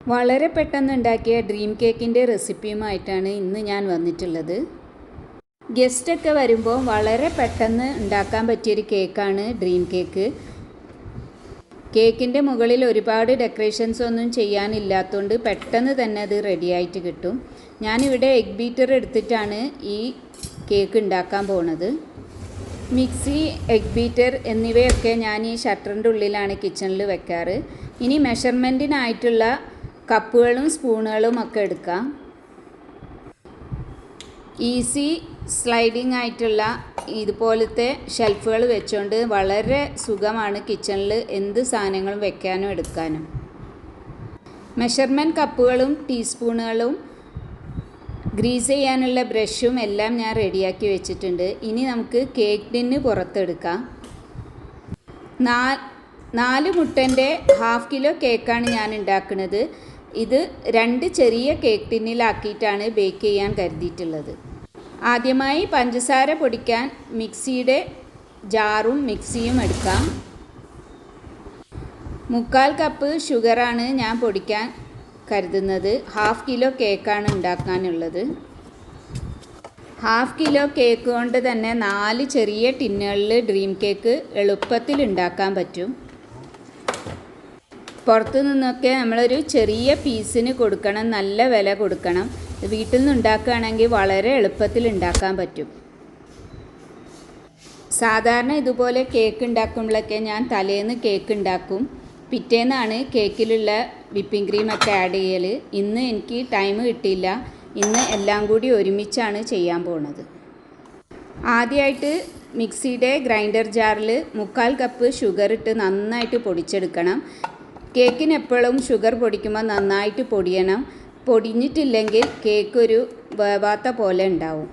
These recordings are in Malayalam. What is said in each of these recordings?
വളരെ പെട്ടെന്ന് ഉണ്ടാക്കിയ ഡ്രീം കേക്കിന്റെ റെസിപ്പിയുമായിട്ടാണ് ഇന്ന് ഞാൻ വന്നിട്ടുള്ളത്. ഗസ്റ്റൊക്കെ വരുമ്പോൾ വളരെ പെട്ടെന്ന് ഉണ്ടാക്കാൻ പറ്റിയൊരു കേക്കാണ് ഡ്രീം കേക്ക്. കേക്കിന്റെ മുകളിൽ ഒരുപാട് ഡെക്കറേഷൻസ് ഒന്നും ചെയ്യാനില്ലാത്തതുകൊണ്ട് പെട്ടെന്ന് തന്നെ അത് റെഡിയായിട്ട് കിട്ടും. ഞാനിവിടെ എഗ് ബീറ്റർ എടുത്തിട്ടാണ് ഈ കേക്ക് ഉണ്ടാക്കാൻ പോണത്. മിക്സി എഗ് ബീറ്റർ എന്നിവയൊക്കെ ഞാൻ ഈ ഷട്ടറിന്റെ ഉള്ളിലാണ് കിച്ചണിൽ വെക്കാറ്. ഇനി മെഷർമെന്റിനായിട്ടുള്ള കപ്പുകളും സ്പൂണുകളും ഒക്കെ എടുക്കാം. ഈസി സ്ലൈഡിങ് ആയിട്ടുള്ള ഇതുപോലത്തെ ഷെൽഫുകൾ വെച്ചുകൊണ്ട് വളരെ സുഖമാണ് കിച്ചണിൽ എന്ത് സാധനങ്ങളും വെക്കാനും എടുക്കാനും. മെഷർമെന്റ് കപ്പുകളും ടീസ്പൂണുകളും ഗ്രീസ് ചെയ്യാനുള്ള ബ്രഷും എല്ലാം ഞാൻ റെഡിയാക്കി വെച്ചിട്ടുണ്ട്. ഇനി നമുക്ക് കേക്ക് ടിന്ന് പുറത്തെടുക്കാം. നാല് മുട്ടന്റെ ഹാഫ് കിലോ കേക്കാണ് ഞാൻ ഉണ്ടാക്കുന്നത്. ഇത് രണ്ട് ചെറിയ കേക്ക് ടിന്നിലാക്കിയിട്ടാണ് ബേക്ക് ചെയ്യാൻ കരുതിയിട്ടുള്ളത്. ആദ്യമായി പഞ്ചസാര പൊടിക്കാൻ മിക്സിയുടെ ജാറും മിക്സിയും എടുക്കാം. മുക്കാൽ കപ്പ് ഷുഗറാണ് ഞാൻ പൊടിക്കാൻ കരുതുന്നത്. ഹാഫ് കിലോ കേക്കാണ് ഉണ്ടാക്കാനുള്ളത്. ഹാഫ് കിലോ കേക്ക് കൊണ്ട് തന്നെ നാല് ചെറിയ ടിന്നുകളിൽ ഡ്രീം കേക്ക് എളുപ്പത്തിൽ ഉണ്ടാക്കാൻ പറ്റും. പുറത്തു നിന്നൊക്കെ നമ്മളൊരു ചെറിയ പീസിന് കൊടുക്കണം നല്ല വില കൊടുക്കണം. വീട്ടിൽ നിന്ന് ഉണ്ടാക്കുകയാണെങ്കിൽ വളരെ എളുപ്പത്തിൽ ഉണ്ടാക്കാൻ പറ്റും. സാധാരണ ഇതുപോലെ കേക്ക് ഉണ്ടാക്കുമ്പോഴൊക്കെ ഞാൻ തലേന്ന് കേക്ക് ഉണ്ടാക്കും. പിറ്റേന്നാണ് കേക്കിലുള്ള വിപ്പിംഗ് ക്രീമൊക്കെ ആഡ് ചെയ്യൽ ഇന്ന് എനിക്ക് ടൈം കിട്ടിയില്ല. ഇന്ന് എല്ലാം കൂടി ഒരുമിച്ചാണ് ചെയ്യാൻ പോണത്. ആദ്യമായിട്ട് മിക്സിയുടെ ഗ്രൈൻഡർ ജാറിൽ മുക്കാൽ കപ്പ് ഷുഗർ ഇട്ട് നന്നായിട്ട് പൊടിച്ചെടുക്കണം. കേക്കിന് എപ്പോഴും ഷുഗർ പൊടിക്കുമ്പോൾ നന്നായിട്ട് പൊടിയണം. പൊടിഞ്ഞിട്ടില്ലെങ്കിൽ കേക്ക് ഒരു വേവാത്ത പോലെ ഉണ്ടാവും.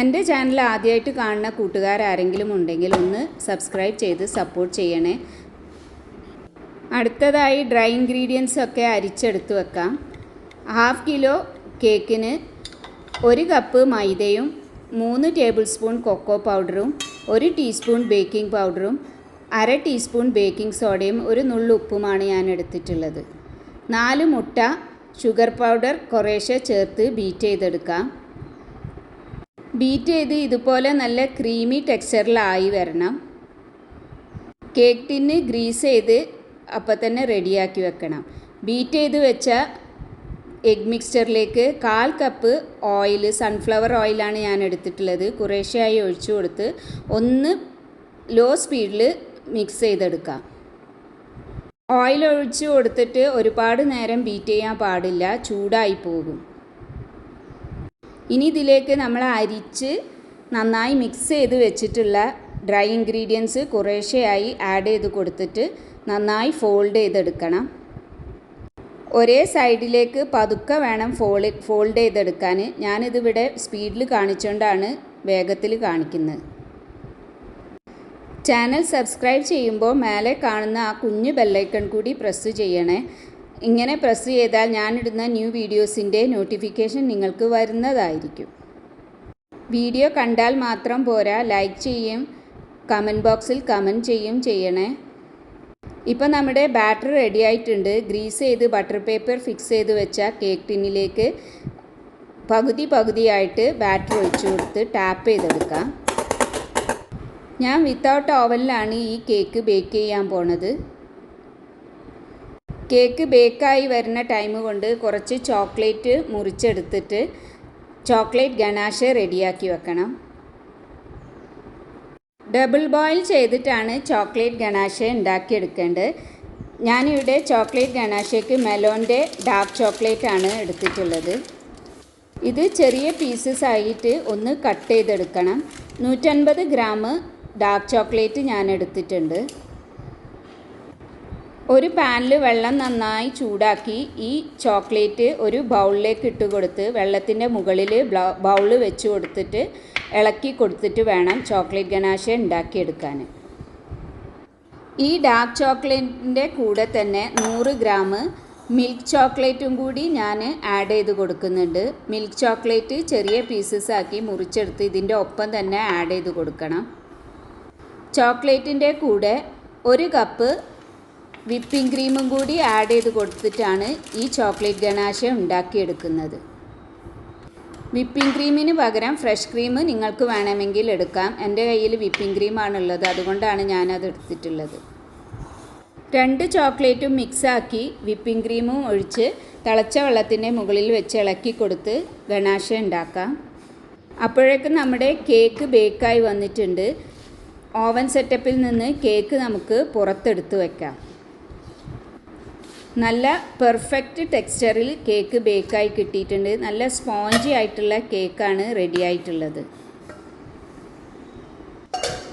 എന്റെ ചാനൽ ആദ്യമായിട്ട് കാണുന്ന കൂട്ടുകാരാരെങ്കിലും ഉണ്ടെങ്കിൽ ഒന്ന് സബ്സ്ക്രൈബ് ചെയ്ത് സപ്പോർട്ട് ചെയ്യണേ. അടുത്തതായി ഡ്രൈ ഇൻഗ്രീഡിയൻസ് ഒക്കെ അരിച്ചെടുത്ത് വെക്കാം. ഹാഫ് കിലോ കേക്കിന് ഒരു കപ്പ് മൈദയും മൂന്ന് ടേബിൾ സ്പൂൺ കൊക്കോ പൗഡറും ഒരു ടീസ്പൂൺ ബേക്കിംഗ് പൗഡറും അര ടീസ്പൂൺ ബേക്കിംഗ് സോഡയും ഒരു നുള്ളു ഉപ്പുമാണ് ഞാൻ എടുത്തിട്ടുള്ളത്. നാല് മുട്ട ഷുഗർ പൗഡർ കുറേശ്ശെ ചേർത്ത് ബീറ്റ് ചെയ്തെടുക്കാം. ബീറ്റ് ചെയ്ത് ഇതുപോലെ നല്ല ക്രീമി ടെക്സ്ചറിലായി വരണം. കേക്ക് ടിന്ന് ഗ്രീസ് ചെയ്ത് അപ്പം തന്നെ റെഡിയാക്കി വെക്കണം. ബീറ്റ് ചെയ്ത് വെച്ച എഗ് മിക്സ്ചറിലേക്ക് കാൽ കപ്പ് ഓയിൽ സൺഫ്ലവർ ഓയിലാണ് ഞാൻ എടുത്തിട്ടുള്ളത്. കുറേശ്ശെയായി ഒഴിച്ചു കൊടുത്ത് ഒന്ന് ലോ സ്പീഡിൽ മിക്സ് ചെയ്തെടുക്കാം. ഓയിൽ ഒഴിച്ച് കൊടുത്തിട്ട് ഒരുപാട് നേരം ബീറ്റ് ചെയ്യാൻ പാടില്ല ചൂടായി പോകും. ഇനി ഇതിലേക്ക് നമ്മൾ അരിച്ച് നന്നായി മിക്സ് ചെയ്ത് വെച്ചിട്ടുള്ള ഡ്രൈ ഇൻഗ്രീഡിയൻസ് കുറേശ്ശെയായി ആഡ് ചെയ്ത് കൊടുത്തിട്ട് നന്നായി ഫോൾഡ് ചെയ്തെടുക്കണം. ഒരേ സൈഡിലേക്ക് പതുക്കെ വേണം ഫോൾഡ് ഫോൾഡ് ചെയ്തെടുക്കാൻ. ഞാനിതിവിടെ സ്പീഡിൽ കാണിച്ചുകൊണ്ടാണ് വേഗത്തിൽ കാണിക്കുന്നത്. ചാനൽ സബ്സ്ക്രൈബ് ചെയ്യുമ്പോൾ മേലെ കാണുന്ന ആ കുഞ്ഞു ബെല്ലൈക്കൺ കൂടി പ്രസ് ചെയ്യണേ. ഇങ്ങനെ പ്രസ് ചെയ്താൽ ഞാനിടുന്ന ന്യൂ വീഡിയോസിന്റെ നോട്ടിഫിക്കേഷൻ നിങ്ങൾക്ക് വരുന്നതായിരിക്കും. വീഡിയോ കണ്ടാൽ മാത്രം പോരാ. ലൈക്ക് ചെയ്യും കമന്റ് ബോക്സിൽ കമന്റ് ചെയ്യും ചെയ്യണേ. ഇപ്പം നമ്മുടെ ബാറ്റർ റെഡി ആയിട്ടുണ്ട്. ഗ്രീസ് ചെയ്ത് ബട്ടർ പേപ്പർ ഫിക്സ് ചെയ്ത് വെച്ച കേക്ക് ടിന്നിലേക്ക് പകുതി പകുതിയായിട്ട് ബാറ്റർ ഒഴിച്ചു കൊടുത്ത് ടാപ്പ് ചെയ്തെടുക്കാം. ഞാൻ വിത്തൗട്ട് ഓവനിലാണ് ഈ കേക്ക് ബേക്ക് ചെയ്യാൻ പോണത്. കേക്ക് ബേക്കായി വരുന്ന ടൈം കൊണ്ട് കുറച്ച് ചോക്ലേറ്റ് മുറിച്ചെടുത്തിട്ട് ചോക്ലേറ്റ് ഗനാഷ് റെഡിയാക്കി വെക്കണം. ഡബിൾ ബോയിൽ ചെയ്തിട്ടാണ് ചോക്ലേറ്റ് ഗനാഷ് ഉണ്ടാക്കിയെടുക്കേണ്ടത്. ഞാനിവിടെ ചോക്ലേറ്റ് ഗനാഷയ്ക്ക് മെലോന്റെ ഡാർക്ക് ചോക്ലേറ്റ് ആണ് എടുത്തിട്ടുള്ളത്. ഇത് ചെറിയ പീസസ് ആയിട്ട് ഒന്ന് കട്ട് ചെയ്തെടുക്കണം. നൂറ്റൻപത് ഗ്രാം ഡാർക്ക് ചോക്ലേറ്റ് ഞാൻ എടുത്തിട്ടുണ്ട്. ഒരു പാനിൽ വെള്ളം നന്നായി ചൂടാക്കി ഈ ചോക്ലേറ്റ് ഒരു ബൗളിലേക്ക് ഇട്ട് കൊടുത്ത് വെള്ളത്തിന്റെ മുകളിൽ ബൗൾ വെച്ച് കൊടുത്തിട്ട് ഇളക്കി കൊടുത്തിട്ട് വേണം ചോക്ലേറ്റ് ഗനാശ ഉണ്ടാക്കിയെടുക്കാൻ. ഈ ഡാർക്ക് ചോക്ലേറ്റിന്റെ കൂടെ തന്നെ നൂറ് ഗ്രാം മിൽക്ക് ചോക്ലേറ്റും കൂടി ഞാൻ ആഡ് ചെയ്ത് കൊടുക്കുന്നുണ്ട്. മിൽക്ക് ചോക്ലേറ്റ് ചെറിയ പീസസ് ആക്കി മുറിച്ചെടുത്ത് ഇതിന്റെ ഒപ്പം തന്നെ ആഡ് ചെയ്ത് കൊടുക്കണം. ചോക്ലേറ്റിന്റെ കൂടെ ഒരു കപ്പ് വിപ്പിംഗ് ക്രീമും കൂടി ആഡ് ചെയ്ത് കൊടുത്തിട്ടാണ് ഈ ചോക്ലേറ്റ് ഗണാശ ഉണ്ടാക്കിയെടുക്കുന്നത്. വിപ്പിംഗ് ക്രീമിന് പകരം ഫ്രഷ് ക്രീം നിങ്ങൾക്ക് വേണമെങ്കിൽ എടുക്കാം. എന്റെ കയ്യിൽ വിപ്പിംഗ് ക്രീമാണുള്ളത്. അതുകൊണ്ടാണ് ഞാനത് എടുത്തിട്ടുള്ളത്. രണ്ട് ചോക്ലേറ്റും മിക്സാക്കി വിപ്പിംഗ് ക്രീമും ഒഴിച്ച് തിളച്ച വെള്ളത്തിന്റെ മുകളിൽ വെച്ച് ഇളക്കി കൊടുത്ത് ഗണാശ ഉണ്ടാക്കാം. അപ്പോഴേക്കും നമ്മുടെ കേക്ക് ബേക്കായി വന്നിട്ടുണ്ട്. ഓവൻ സെറ്റപ്പിൽ നിന്ന് കേക്ക് നമുക്ക് പുറത്തെടുത്ത് വയ്ക്കാം നല്ല പെർഫെക്റ്റ് ടെക്സ്ചറിൽ കേക്ക് ബേക്കായി കിട്ടിയിട്ടുണ്ട്. നല്ല സ്പോഞ്ചി ആയിട്ടുള്ള കേക്കാണ് റെഡി ആയിട്ടുള്ളത്.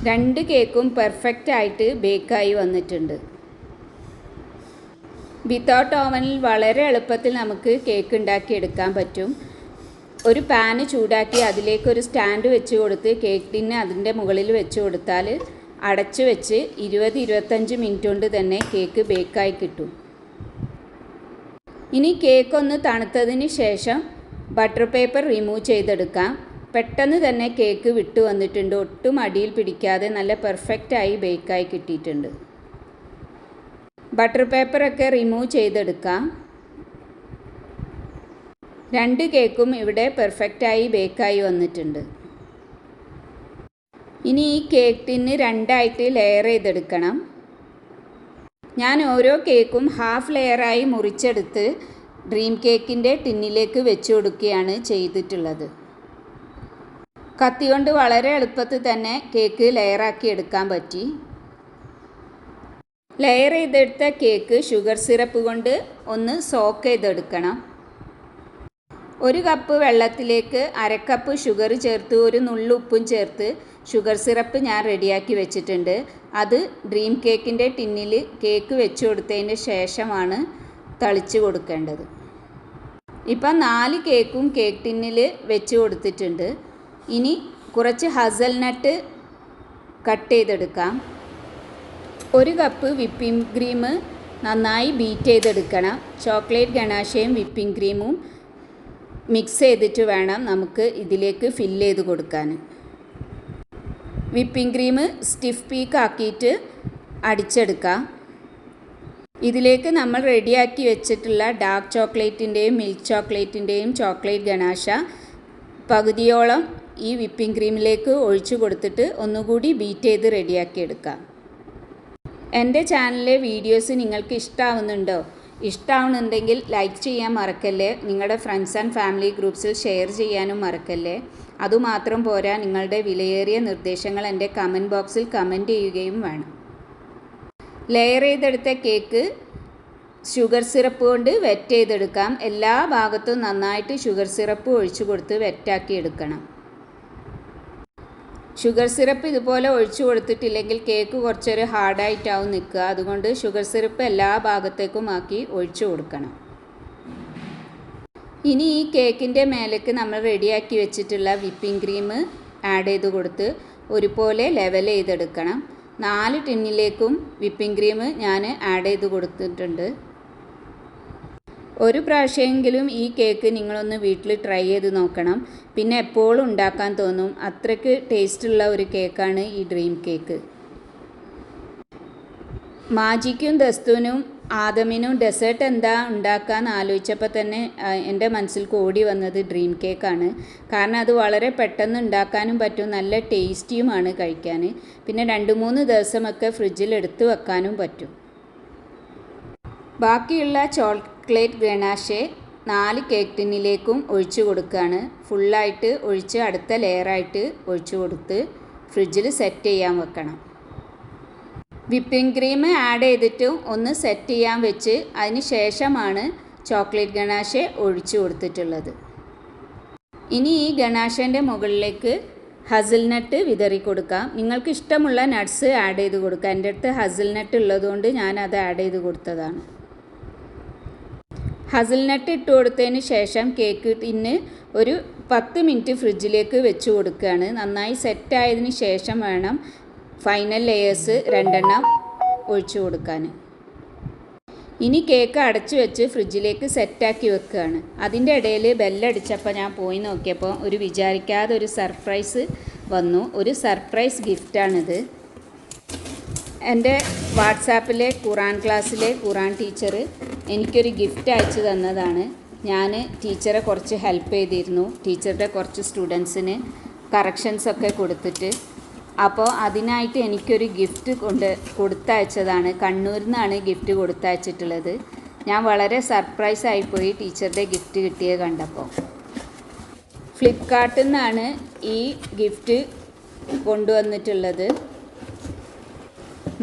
രണ്ട് കേക്കും പെർഫെക്റ്റ് ആയിട്ട് ബേക്കായി വന്നിട്ടുണ്ട്. വിത്തൗട്ട് ഓവനിൽ വളരെ എളുപ്പത്തിൽ നമുക്ക് കേക്ക് ഉണ്ടാക്കിയെടുക്കാൻ പറ്റും. ഒരു പാന് ചൂടാക്കി അതിലേക്ക് ഒരു സ്റ്റാൻഡ് വെച്ച് കൊടുത്ത് കേക്ക് ടിന്ന് അതിന്റെ മുകളിൽ വെച്ച് കൊടുത്താൽ അടച്ചു വെച്ച് ഇരുപത് ഇരുപത്തഞ്ച് മിനിറ്റ് കൊണ്ട് തന്നെ കേക്ക് ബേക്കായി കിട്ടും. ഇനി കേക്ക് ഒന്ന് തണുത്തതിന് ശേഷം ബട്ടർ പേപ്പർ റിമൂവ് ചെയ്തെടുക്കാം. പെട്ടെന്ന് തന്നെ കേക്ക് വിട്ടു വന്നിട്ടുണ്ട്. ഒട്ടും അടിയിൽ പിടിക്കാതെ നല്ല പെർഫെക്റ്റായി ബേക്കായി കിട്ടിയിട്ടുണ്ട്. ബട്ടർ പേപ്പറൊക്കെ റിമൂവ് ചെയ്തെടുക്കാം. രണ്ട് കേക്കും ഇവിടെ പെർഫെക്റ്റായി ബേക്കായി വന്നിട്ടുണ്ട്. ഇനി ഈ കേക്ക് ടിന്ന് രണ്ടായിട്ട് ലെയർ ചെയ്തെടുക്കണം. ഞാൻ ഓരോ കേക്കും ഹാഫ് ലെയറായി മുറിച്ചെടുത്ത് ഡ്രീം കേക്കിന്റെ ടിന്നിലേക്ക് വെച്ച് കൊടുക്കുകയാണ് ചെയ്തിട്ടുള്ളത്. കത്തി കൊണ്ട് വളരെ എളുപ്പത്തിൽ തന്നെ കേക്ക് ലെയറാക്കി എടുക്കാൻ പറ്റി. ലെയർ ചെയ്തെടുത്ത കേക്ക് ഷുഗർ സിറപ്പ് കൊണ്ട് ഒന്ന് സോക്ക് ചെയ്തെടുക്കണം. ഒരു കപ്പ് വെള്ളത്തിലേക്ക് അരക്കപ്പ് ഷുഗർ ചേർത്ത് ഒരു നുള്ളുപ്പും ചേർത്ത് ഷുഗർ സിറപ്പ് ഞാൻ റെഡിയാക്കി വെച്ചിട്ടുണ്ട്. അത് ഡ്രീം കേക്കിന്റെ ടിന്നിൽ കേക്ക് വെച്ച് കൊടുത്തതിന് ശേഷമാണ് തളിച്ച് കൊടുക്കേണ്ടത്. ഇപ്പം നാല് കേക്കും കേക്ക് ടിന്നിൽ വെച്ച് കൊടുത്തിട്ടുണ്ട്. ഇനി കുറച്ച് ഹസൽനട്ട് കട്ട് ചെയ്തെടുക്കാം. ഒരു കപ്പ് വിപ്പിംഗ് ക്രീം നന്നായി ബീറ്റ് ചെയ്തെടുക്കണം. ചോക്ലേറ്റ് ഗണാശയും വിപ്പിംഗ് ക്രീമും മിക്സ് ചെയ്തിട്ട് വേണം നമുക്ക് ഇതിലേക്ക് ഫില്ല് ചെയ്ത് കൊടുക്കാൻ. വിപ്പിംഗ് ക്രീം സ്റ്റിഫ് പീക്ക് ആക്കിയിട്ട് അടിച്ചെടുക്കാം. ഇതിലേക്ക് നമ്മൾ റെഡിയാക്കി വെച്ചിട്ടുള്ള ഡാർക്ക് ചോക്ലേറ്റിന്റെയും മിൽക്ക് ചോക്ലേറ്റിന്റെയും ചോക്ലേറ്റ് ഗണാശ പകുതിയോളം ഈ വിപ്പിംഗ് ക്രീമിലേക്ക് ഒഴിച്ചു കൊടുത്തിട്ട് ഒന്നുകൂടി ബീറ്റ് ചെയ്ത് റെഡിയാക്കി എടുക്കാം. എന്റെ ചാനലിലെ വീഡിയോസ് നിങ്ങൾക്ക് ഇഷ്ടമാവുന്നുണ്ടോ ഇഷ്ടമാവുന്നുണ്ടെങ്കിൽ ലൈക്ക് ചെയ്യാൻ മറക്കല്ലേ? നിങ്ങളുടെ ഫ്രണ്ട്സ് ആൻഡ് ഫാമിലി ഗ്രൂപ്പ്സിൽ ഷെയർ ചെയ്യാനും മറക്കല്ലേ? അതുമാത്രം പോരാ നിങ്ങളുടെ വിലയേറിയ നിർദ്ദേശങ്ങൾ എന്റെ കമന്റ് ബോക്സിൽ കമന്റ് ചെയ്യുകയും വേണം. ലെയർ ചെയ്തെടുത്ത കേക്ക് ഷുഗർ സിറപ്പ് കൊണ്ട് വെറ്റ് ചെയ്തെടുക്കാം. എല്ലാ ഭാഗത്തും നന്നായിട്ട് ഷുഗർ സിറപ്പ് ഒഴിച്ചു കൊടുത്ത് വെറ്റാക്കി എടുക്കണം. ഷുഗർ സിറപ്പ് ഇതുപോലെ ഒഴിച്ചു കൊടുത്തിട്ടില്ലെങ്കിൽ കേക്ക് കുറച്ചൊരു ഹാർഡായിട്ടാവും നിൽക്കുക. അതുകൊണ്ട് ഷുഗർ സിറപ്പ് എല്ലാ ഭാഗത്തേക്കും ആക്കി ഒഴിച്ചു കൊടുക്കണം. ഇനി ഈ കേക്കിന്റെ മേലേക്ക് നമ്മൾ റെഡിയാക്കി വെച്ചിട്ടുള്ള വിപ്പിംഗ് ക്രീം ആഡ് ചെയ്ത് കൊടുത്ത് ഒരുപോലെ ലെവൽ ചെയ്തെടുക്കണം. നാല് ടിന്നിലേക്കും വിപ്പിംഗ് ക്രീം ഞാൻ ആഡ് ചെയ്ത് കൊടുത്തിട്ടുണ്ട്. ഒരു പ്രാവശ്യമെങ്കിലും ഈ കേക്ക് നിങ്ങളൊന്ന് വീട്ടിൽ ട്രൈ ചെയ്ത് നോക്കണം. പിന്നെ എപ്പോഴും ഉണ്ടാക്കാൻ തോന്നും അത്രയ്ക്ക് ടേസ്റ്റുള്ള ഒരു കേക്കാണ് ഈ ഡ്രീം കേക്ക്. മാജിക്കും ദസ്തുവിനും ആദമിനും ഡെസേർട്ട് എന്താ ഉണ്ടാക്കാൻ ആലോചിച്ചപ്പോൾ തന്നെ എന്റെ മനസ്സിൽ കൂടി വന്നത് ഡ്രീം കേക്കാണ്. കാരണം അത് വളരെ പെട്ടെന്ന് ഉണ്ടാക്കാനും പറ്റും നല്ല ടേസ്റ്റിയുമാണ് കഴിക്കാൻ പിന്നെ രണ്ട് മൂന്ന് ദിവസമൊക്കെ ഫ്രിഡ്ജിൽ എടുത്തു വെക്കാനും പറ്റും. ബാക്കിയുള്ള ചോക്ലേറ്റ് ഗണാഷെ നാല് കേക്ക് ടിന്നിലേക്കും ഒഴിച്ചു കൊടുക്കുകയാണ് ഫുള്ളായിട്ട് ഒഴിച്ച് അടുത്ത ലെയറായിട്ട് ഒഴിച്ചു കൊടുത്ത് ഫ്രിഡ്ജിൽ സെറ്റ് ചെയ്യാൻ വെക്കണം. വിപ്പിംഗ് ക്രീം ആഡ് ചെയ്തിട്ടും ഒന്ന് സെറ്റ് ചെയ്യാൻ വെച്ച് അതിന് ശേഷമാണ് ചോക്ലേറ്റ് ഗണാഷെ ഒഴിച്ചു കൊടുത്തിട്ടുള്ളത്. ഇനി ഈ ഗണാഷേന്റെ മുകളിലേക്ക് ഹസിൽനട്ട് വിതറി കൊടുക്കാം. നിങ്ങൾക്ക് ഇഷ്ടമുള്ള നട്ട്സ് ആഡ് ചെയ്ത് കൊടുക്കാം. എന്റെ അടുത്ത് ഹസിൽനട്ട് ഉള്ളതുകൊണ്ട് ഞാൻ അത് ആഡ് ചെയ്ത് കൊടുത്തതാണ്. ഹസിൽനട്ട് ഇട്ട് കൊടുത്തതിന് ശേഷം കേക്ക് ഇന്ന് ഒരു പത്ത് മിനിറ്റ് ഫ്രിഡ്ജിലേക്ക് വെച്ച് കൊടുക്കുകയാണ്. നന്നായി സെറ്റായതിന് ശേഷം വേണം ഫൈനൽ ലെയേഴ്സ് രണ്ടെണ്ണം ഒഴിച്ചു കൊടുക്കാൻ ഇനി കേക്ക് അടച്ചു വെച്ച് ഫ്രിഡ്ജിലേക്ക് സെറ്റാക്കി വെക്കുകയാണ്. അതിന്റെ ഇടയിൽ ബെല്ലടിച്ചപ്പോൾ ഞാൻ പോയി നോക്കിയപ്പോൾ ഒരു വിചാരിക്കാതെ ഒരു സർപ്രൈസ് വന്നു. ഒരു സർപ്രൈസ് ഗിഫ്റ്റാണിത് എന്റെ വാട്സാപ്പിലെ ഖുറാൻ ക്ലാസ്സിലെ ഖുറാൻ ടീച്ചർ എനിക്കൊരു ഗിഫ്റ്റ് അയച്ചു തന്നതാണ്. ഞാൻ ടീച്ചറെ കുറച്ച് ഹെൽപ്പ് ചെയ്തിരുന്നു. ടീച്ചറുടെ കുറച്ച് സ്റ്റുഡൻസിന് കറക്ഷൻസ് ഒക്കെ കൊടുത്തിട്ട്. അപ്പോൾ അതിനായിട്ട് എനിക്കൊരു ഗിഫ്റ്റ് കൊണ്ട് കൊടുത്തയച്ചതാണ്. കണ്ണൂരിൽ നിന്നാണ് ഗിഫ്റ്റ് കൊടുത്തയച്ചിട്ടുള്ളത്. ഞാൻ വളരെ സർപ്രൈസ് ആയിപ്പോയി ടീച്ചറുടെ ഗിഫ്റ്റ് കിട്ടിയത് കണ്ടപ്പോൾ ഫ്ലിപ്കാർട്ടിൽ നിന്നാണ് ഈ ഗിഫ്റ്റ് കൊണ്ടുവന്നിട്ടുള്ളത്.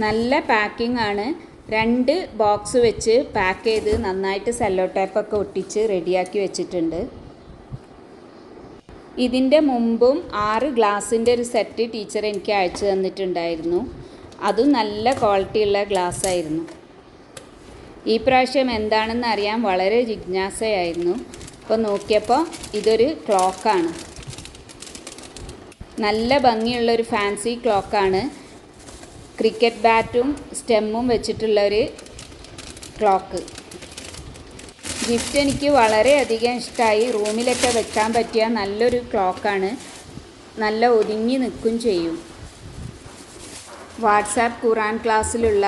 നല്ല പാക്കിംഗ് ആണ്. രണ്ട് ബോക്സ് വെച്ച് പാക്ക് ചെയ്ത് നന്നായിട്ട് സെല്ലോ ടേപ്പൊക്കെ ഒട്ടിച്ച് റെഡിയാക്കി വെച്ചിട്ടുണ്ട്. ഇതിന്റെ മുമ്പും ആറ് ഗ്ലാസിന്റെ ഒരു സെറ്റ് ടീച്ചർ എനിക്ക് അയച്ചു തന്നിട്ടുണ്ടായിരുന്നു. അതും നല്ല ക്വാളിറ്റിയുള്ള ഗ്ലാസ് ആയിരുന്നു. ഈ പ്രാവശ്യം എന്താണെന്ന് അറിയാൻ വളരെ ജിജ്ഞാസയായിരുന്നു. അപ്പോൾ നോക്കിയപ്പോൾ ഇതൊരു ക്ലോക്കാണ് നല്ല ഭംഗിയുള്ളൊരു ഫാൻസി ക്ലോക്കാണ് ക്രിക്കറ്റ് ബാറ്റും സ്റ്റെമ്മും വെച്ചിട്ടുള്ളൊരു ക്ലോക്ക്. ഗിഫ്റ്റ് എനിക്ക് വളരെയധികം ഇഷ്ടമായി റൂമിലൊക്കെ വെക്കാൻ പറ്റിയ നല്ലൊരു ക്ലോക്കാണ്. നല്ല ഒതുങ്ങി നിൽക്കും ചെയ്യും. വാട്സാപ്പ് ഖുറാൻ ക്ലാസ്സിലുള്ള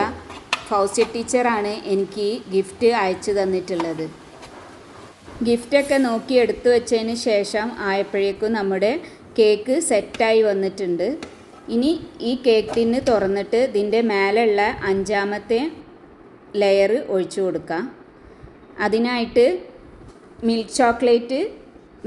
ഫൗസ്യ ടീച്ചറാണ് എനിക്ക് ഗിഫ്റ്റ് അയച്ചു തന്നിട്ടുള്ളത്. ഗിഫ്റ്റൊക്കെ നോക്കി എടുത്തു വെച്ചതിന് ശേഷം ആയപ്പോഴേക്കും നമ്മുടെ കേക്ക് സെറ്റായി വന്നിട്ടുണ്ട്. ഇനി ഈ കേക്ക് ടിന്ന് തുറന്നിട്ട് ഇതിന്റെ മേലുള്ള അഞ്ചാമത്തെ ലെയർ ഒഴിച്ചു കൊടുക്കുക അതിനായിട്ട് മിൽക്ക് ചോക്ലേറ്റ്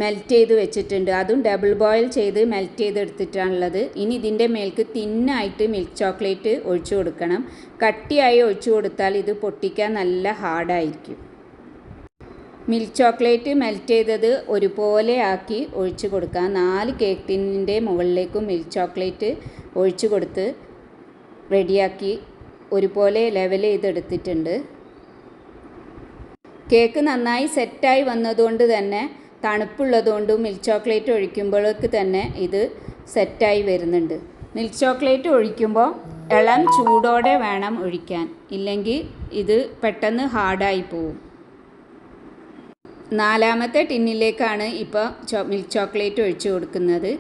മെൽറ്റ് ചെയ്ത് വെച്ചിട്ടുണ്ട്. അതും ഡബിൾ ബോയിൽ ചെയ്ത് മെൽറ്റ് ചെയ്തെടുത്തിട്ടാണുള്ളത്. ഇനി ഇതിന്റെ മേൽക്ക് തിന്നായിട്ട് മിൽക്ക് ചോക്ലേറ്റ് ഒഴിച്ചു കൊടുക്കണം. കട്ടിയായി ഒഴിച്ചു കൊടുത്താൽ ഇത് പൊട്ടിക്കാൻ നല്ല ഹാർഡായിരിക്കും മിൽക്ക് ചോക്ലേറ്റ് മെൽറ്റ് ചെയ്തത് ഒരുപോലെ ആക്കി ഒഴിച്ചു കൊടുക്കുക. നാല് കേക്ക് ടിന്നിന്റെ മുകളിലേക്കും മിൽക്ക് ചോക്ലേറ്റ് ഒഴിച്ചു കൊടുത്ത് റെഡിയാക്കി ഒരുപോലെ ലെവൽ ചെയ്തെടുത്തിട്ടുണ്ട്. കേക്ക് നന്നായി സെറ്റായി വന്നതുകൊണ്ട് തന്നെ തണുപ്പുള്ളതുകൊണ്ടും മിൽക്ക് ചോക്ലേറ്റ് ഒഴിക്കുമ്പോഴേക്ക് തന്നെ ഇത് സെറ്റായി വരുന്നുണ്ട്. മിൽക്ക് ചോക്ലേറ്റ് ഒഴിക്കുമ്പോൾ ഇളം ചൂടോടെ വേണം ഒഴിക്കാൻ. ഇല്ലെങ്കിൽ ഇത് പെട്ടെന്ന് ഹാർഡായി പോവും. നാലാമത്തെ ടിന്നിലേക്കാണ് ഇപ്പോൾ ചോ മിൽക്ക് ചോക്ലേറ്റ് ഒഴിച്ചു കൊടുക്കുന്നത്.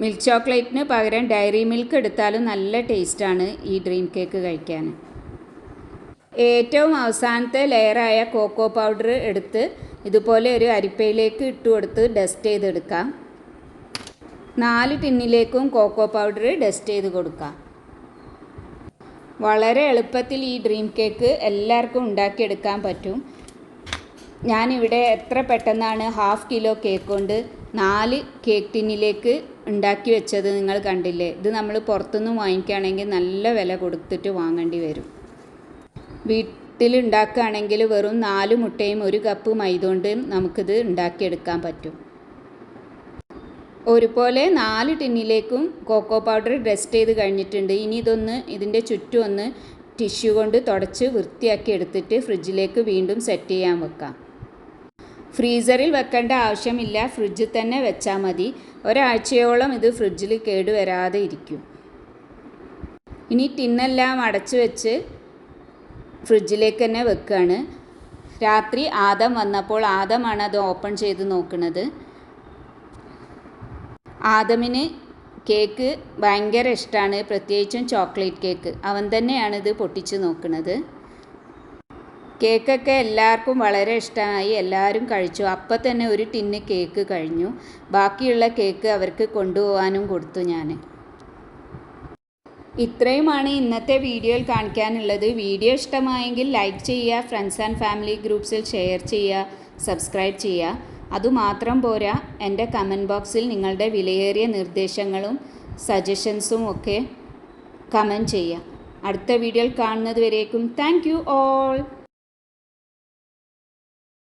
മിൽക്ക് ചോക്ലേറ്റിന് പകരം ഡയറി മിൽക്ക് എടുത്താലും നല്ല ടേസ്റ്റാണ് ഈ ഡ്രീം കേക്ക് കഴിക്കാൻ. ഏറ്റവും അവസാനത്തെ ലെയറായ കോക്കോ പൗഡർ എടുത്ത് ഇതുപോലെ ഒരു അരിപ്പയിലേക്ക് ഇട്ട് കൊടുത്ത് ഡസ്റ്റ് ചെയ്തെടുക്കാം. നാല് ടിന്നിലേക്കും കോക്കോ പൗഡർ ഡസ്റ്റ് ചെയ്ത് കൊടുക്കാം. വളരെ എളുപ്പത്തിൽ ഈ ഡ്രീം കേക്ക് എല്ലാവർക്കും ഉണ്ടാക്കിയെടുക്കാൻ പറ്റും. ഞാനിവിടെ എത്ര പെട്ടെന്നാണ് ഹാഫ് കിലോ കേക്ക് കൊണ്ട് നാല് കേക്ക് ടിന്നിലേക്ക് ഉണ്ടാക്കി വെച്ചത് നിങ്ങൾ കണ്ടില്ലേ? ഇത് നമ്മൾ പുറത്തുനിന്ന് വാങ്ങിക്കുകയാണെങ്കിൽ നല്ല വില കൊടുത്തിട്ട് വാങ്ങേണ്ടി വരും. വീട്ടിൽ ഉണ്ടാക്കുകയാണെങ്കിൽ വെറും നാല് മുട്ടയും ഒരു കപ്പ് മൈദ കൊണ്ട് നമുക്കിത് ഉണ്ടാക്കിയെടുക്കാൻ പറ്റും. ഒരുപോലെ നാല് ടിന്നിലേക്കും കോക്കോ പൗഡർ ഡസ്റ്റ് ചെയ്ത് കഴിഞ്ഞിട്ടുണ്ട്. ഇനി ഇതൊന്ന് ഇതിന്റെ ചുറ്റും ഒന്ന് ടിഷ്യൂ കൊണ്ട് തുടച്ച് വൃത്തിയാക്കി എടുത്തിട്ട് ഫ്രിഡ്ജിലേക്ക് വീണ്ടും സെറ്റ് ചെയ്യാൻ വെക്കാം. ഫ്രീസറിൽ വെക്കേണ്ട ആവശ്യമില്ല. ഫ്രിഡ്ജിൽ തന്നെ വെച്ചാൽ മതി. ഒരാഴ്ചയോളം ഇത് ഫ്രിഡ്ജിൽ കേടുവരാതെ ഇരിക്കും. ഇനി ടിന്നെല്ലാം അടച്ചു വെച്ച് ഫ്രിഡ്ജിലേക്ക് തന്നെ വെക്കുകയാണ് രാത്രി ആദം വന്നപ്പോൾ ആദമാണ് അത് ഓപ്പൺ ചെയ്ത് നോക്കുന്നത് ആദമിന് കേക്ക് ഭയങ്കര ഇഷ്ടമാണ് പ്രത്യേകിച്ചും ചോക്ലേറ്റ് കേക്ക്. അവൻ തന്നെയാണ് ഇത് പൊട്ടിച്ച് നോക്കുന്നത് കേക്കൊക്കെ എല്ലാവർക്കും വളരെ ഇഷ്ടമായി. എല്ലാവരും കഴിച്ചു. അപ്പം തന്നെ ഒരു ടിന്ന് കേക്ക് കഴിഞ്ഞു. ബാക്കിയുള്ള കേക്ക് അവർക്ക് കൊണ്ടുപോകാനും കൊടുത്തു ഞാൻ ഇത്രയുമാണ് ഇന്നത്തെ വീഡിയോയിൽ കാണിക്കാനുള്ളത്. വീഡിയോ ഇഷ്ടമായെങ്കിൽ ലൈക്ക് ചെയ്യുക ഫ്രണ്ട്സ് ആൻഡ് ഫാമിലി ഗ്രൂപ്പ്സിൽ ഷെയർ ചെയ്യുക സബ്സ്ക്രൈബ് ചെയ്യുക. അതുമാത്രം പോരാ എന്റെ കമന്റ് ബോക്സിൽ നിങ്ങളുടെ വിലയേറിയ നിർദ്ദേശങ്ങളും സജഷൻസും ഒക്കെ കമന്റ് ചെയ്യുക. അടുത്ത വീഡിയോയിൽ കാണുന്നത് വരേക്കും. Thank you all.